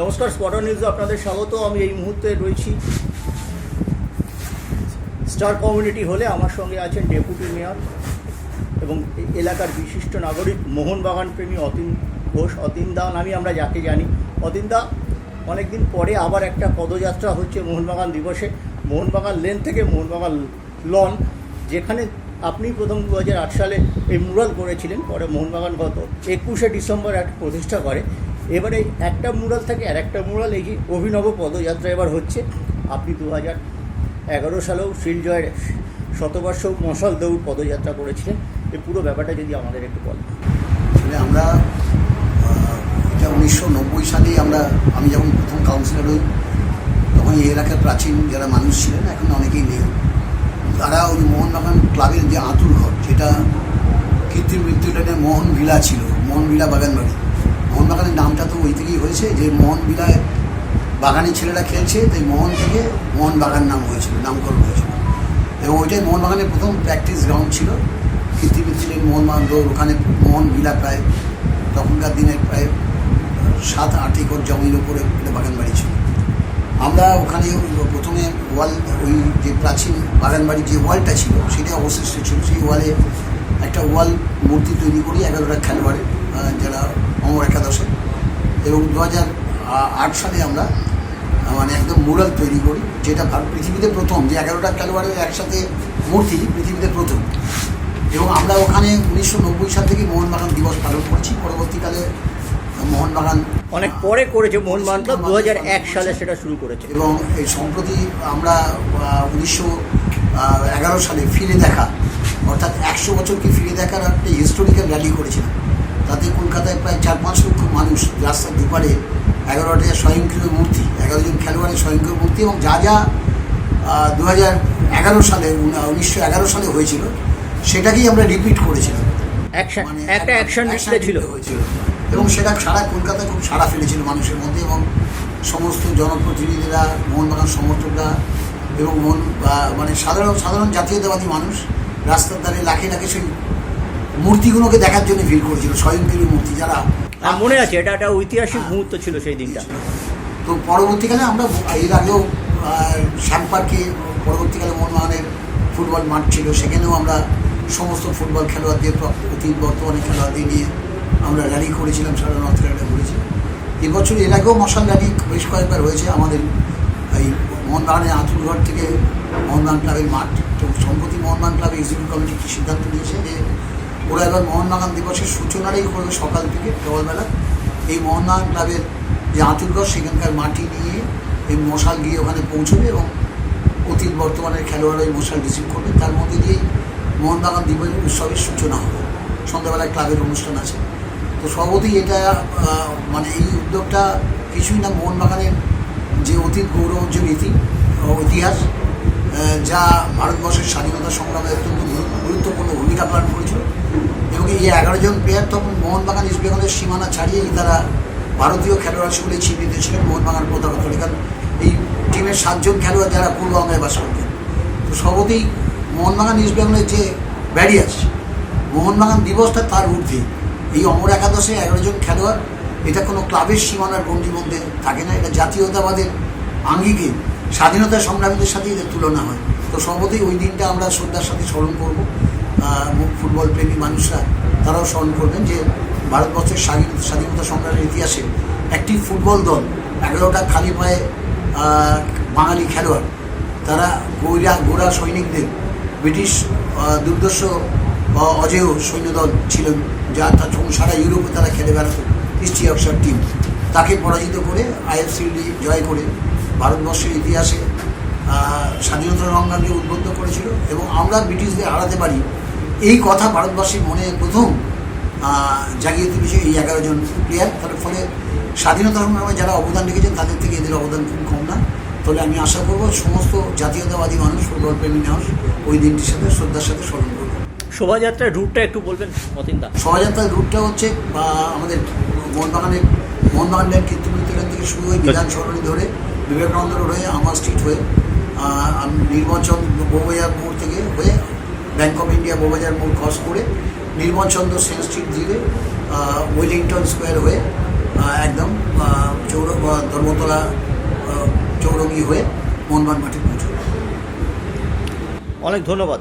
নমস্কার স্পটার নিউজে আপনাদের স্বাগত। আমি এই মুহূর্তে রয়েছি স্টার কমিউনিটি হলে আমার সঙ্গে আছেন ডেপুটি মেয়র এবং এলাকার বিশিষ্ট নাগরিক মোহনবাগান প্রেমী অতীন ঘোষ। অতীন দা নামে আমরা যাকে জানি। অতীন দা, অনেকদিন পরে আবার একটা পদযাত্রা হচ্ছে মোহনবাগান দিবসে। মোহনবাগান লেন থেকে মোহনবাগান লন, যেখানে আপনি প্রথম দু সালে এই মুরাল করেছিলেন। পরে মোহনবাগান গত একুশে ডিসেম্বর একটা প্রতিষ্ঠা করে। এবারে একটা মুরাল থেকে আর একটা মুরাল এই যে অভিনব পদযাত্রা এবার হচ্ছে। আপনি দু হাজার এগারো সালেও শিলজয়ের শতবর্ষ মশাল দৌড় পদযাত্রা করেছিলেন। এই পুরো ব্যাপারটা যদি আমাদের একটু বলেন। আসলে আমরা এটা উনিশশো নব্বই সালেই আমরা, আমি যখন প্রথম কাউন্সিলর হই, তখন এই এলাকার প্রাচীন যারা মানুষ ছিলেন, এখন অনেকেই নেই। তারা ওই মোহনবাগান ক্লাবের যে আঁতুর ঘর যেটা কৃত্রিম মৃত্যু লেনে মোহন ভিলা ছিল, মোহন ভিলা বাগানবাড়ি মোহনবাগানের নামটা তো ওই থেকেই হয়েছে, যে মোহন ভিলায় বাগানে ছেলেরা খেলছে, তাই মোহন থেকে মোহন বাগান নাম হয়েছিল, নামকরণ হয়েছিল। এবং ওইটাই মোহনবাগানের প্রথম প্র্যাকটিস গ্রাউন্ড ছিল। কৃত্রিম ছিলেন মোহনবাগান দৌড়, ওখানে মোহন ভিলা প্রায় তখনকার দিনে প্রায় সাত, আট একর জমির উপরে একটা বাগান বাড়ি ছিল। আমরা ওখানে প্রথমে ওয়াল, ওই যে প্রাচীন বাগান বাড়ির যে ওয়ালটা ছিল, সেটা অবশিষ্ট ছিল, সেই ওয়ালে একটা ওয়াল মূর্তি তৈরি করি এগারোটা খেলোয়াড়ে যারা অমর একাদশে। এবং দু হাজার আট সালে আমরা মানে একদম মুরাল তৈরি করি যেটা ভারত পৃথিবীতে প্রথম যে এগারোটা খেলোয়াড়ের একসাথে মূর্তি পৃথিবীতে প্রথম। এবং আমরা ওখানে উনিশশো নব্বই সাল থেকে মোহনবাগান দিবস পালন করছি পরবর্তীকালে মোহনবাগান অনেক পরে করেছে মোহনবাগান ক্লাব দু হাজার এক সালে সেটা শুরু করেছে। এবং এই সম্প্রতি আমরা উনিশশো এগারো সালে ফিরে দেখা অর্থাৎ একশো বছরকে ফিরে দেখার একটা হিস্টোরিক্যাল র্যালি করেছিলাম তাতে কলকাতায় প্রায় চার পাঁচ লক্ষ মানুষ রাস্তার দুপারে এগারোটা স্বয়ংক্রিয় মূর্তি এগারো জন খেলোয়াড়ের স্বয়ংক্রিয় মূর্তি এবং যা যা দু হাজার এগারো সালে উনিশশো এগারো সালে হয়েছিল সেটাকেই আমরা রিপিট করেছিলাম। মানে একটা অ্যাকশন ডিসপ্লে ছিল। হয়েছিল। এবং সেটা সারা কলকাতায় খুব সাড়া ফেলেছিল মানুষের মধ্যে এবং সমস্ত জনপ্রতিনিধিরা মোহনবাগান সমর্থকরা এবং মন মানে সাধারণ সাধারণ জাতীয়তাবাদী মানুষ রাস্তার ধারে লাখে লাখে সেই মূর্তিগুলোকে দেখার জন্য ভিড় করেছিল স্বয়ংক্রিয় মূর্তি যারা মনে আছে এটা একটা ঐতিহাসিক মুহূর্ত ছিল সেই দিনটা। তো পরবর্তীকালে আমরা এর আগেও শ্যাম পার্কে পরবর্তীকালে মোহনবাগানের ফুটবল মাঠ ছিল সেখানেও আমরা সমস্ত ফুটবল খেলোয়াড়দের অতীত বর্তমানে খেলোয়াড়দের নিয়ে আমরা র্যালি করেছিলাম সারা নর্থ ক্যানাডা করেছি এবছর এর আগেও মশাল র্যালি বেশ কয়েকবার হয়েছে আমাদের এই মোহনবাগানের আতুরঘর থেকে মোহনবাগান ক্লাবের মাঠ। তো সম্প্রতি মোহনবাগান ক্লাব এক্সিকিউটিভ কমিটি কী সিদ্ধান্ত নিয়েছে যে ওরা এবার মোহনবাগান দিবসের সূচনাটাই করবে সকাল থেকে সকালবেলা এই মোহনবাগান ক্লাবের যে আতুরঘর সেখানকার মাটি নিয়ে এই মশাল গিয়ে ওখানে পৌঁছবে এবং অতীত বর্তমানের খেলোয়াড়রা এই মশাল রিসিভ করবে। তার মধ্যে দিয়েই মোহনবাগান দিবস উৎসবের সূচনা হবে। সন্ধ্যাবেলায় ক্লাবের অনুষ্ঠান আছে। তো সর্বতই এটা মানে এই উদ্যোগটা কিছুই না মোহনবাগানের যে অতীত গৌরবোজ্জ্বল ইতি ইতিহাস আহ, যা ভারতবর্ষের স্বাধীনতা সংগ্রামে অত্যন্ত গুরুত্বপূর্ণ ভূমিকা পালন করেছিল। এবং এই এগারো জন প্লেয়ার তখন মোহনবাগান ইস্ট বেঙ্গলের সীমানা ছাড়িয়েই তারা ভারতীয় খেলোয়াড় হিসেবে চিহ্নিত ছিলেন মোহনবাগান তলে কারণ এই টিমের সাতজন খেলোয়াড় যারা পূর্ববঙ্গে বাস করতেন। তো সর্বতেই মোহনবাগান ইস্ট বেঙ্গলের যে ব্যারিয়ার মোহনবাগান দিবসটা তার ঊর্ধ্বে। এই অমর একাদশে এগারো জন খেলোয়াড়, এটা কোনো ক্লাবের সীমানার গণ্ডির মধ্যে থাকে না। এটা জাতীয়তাবাদের আঙ্গিকে স্বাধীনতা সংগ্রামীদের সাথে এদের তুলনা হয়। তো সর্বতেই ওই দিনটা আমরা শ্রদ্ধার সাথে স্মরণ করব। ফুটবল প্রেমী মানুষরা, তারাও স্মরণ করবেন যে ভারতবর্ষের স্বাধীনতা স্বাধীনতা সংগ্রামের ইতিহাসে একটি ফুটবল দল, এগারোটা খালি পায়ে বাঙালি খেলোয়াড়, তারা গোরা গোড়া সৈনিকদের, ব্রিটিশ দুর্দর্শ অজেয় সৈন্যদল ছিলেন, যা সারা ইউরোপে তারা খেলে বেড়াতো ইস্ট ইয়র্কশায়ার টিম তাকে পরাজিত করে আইএফসি জয় করে ভারতবর্ষের ইতিহাসে স্বাধীনতা সংগ্রামকে উদ্বুদ্ধ করেছিল এবং আমরা ব্রিটিশদের হারাতে পারি। এই কথা ভারতবর্ষের মনে প্রথম জাগিয়ে তুলেছে এই এগারো জন প্লেয়ার তার ফলে স্বাধীনতা সংগ্রামে যারা অবদান রেখেছেন তাদের থেকে এদের অবদান খুব কম না। তবে আমি আশা করব সমস্ত জাতীয়তাবাদী মানুষ ফুটবল প্রেমী মানুষ ওই দিনটির সাথে শ্রদ্ধার সাথে স্মরণ করবে শোভাযাত্রার রুটটা একটু বলবেন শোভাযাত্রার রুটটা হচ্ছে আমাদের মোহনবাগানের মোহনবাগানের কীর্তিমূর্তিখান থেকে শুরু হয়ে বিধান সরণি ধরে বিবেকানন্দ রোড হয়ে আমার স্ট্রিট হয়ে আম- নির্বাচন বৌবাজার মোড় থেকে হয়ে ব্যাংক অফ ইন্ডিয়া বৌবাজার মোড় ক্রস করে নির্মলচন্দ্র সেন স্ট্রিট দিয়ে ওয়েলিংটন স্কোয়ার হয়ে একদম চৌর ধর্মতলা চৌরঙ্গি হয়ে মোহনবাগান মাঠে পৌঁছবে অনেক ধন্যবাদ।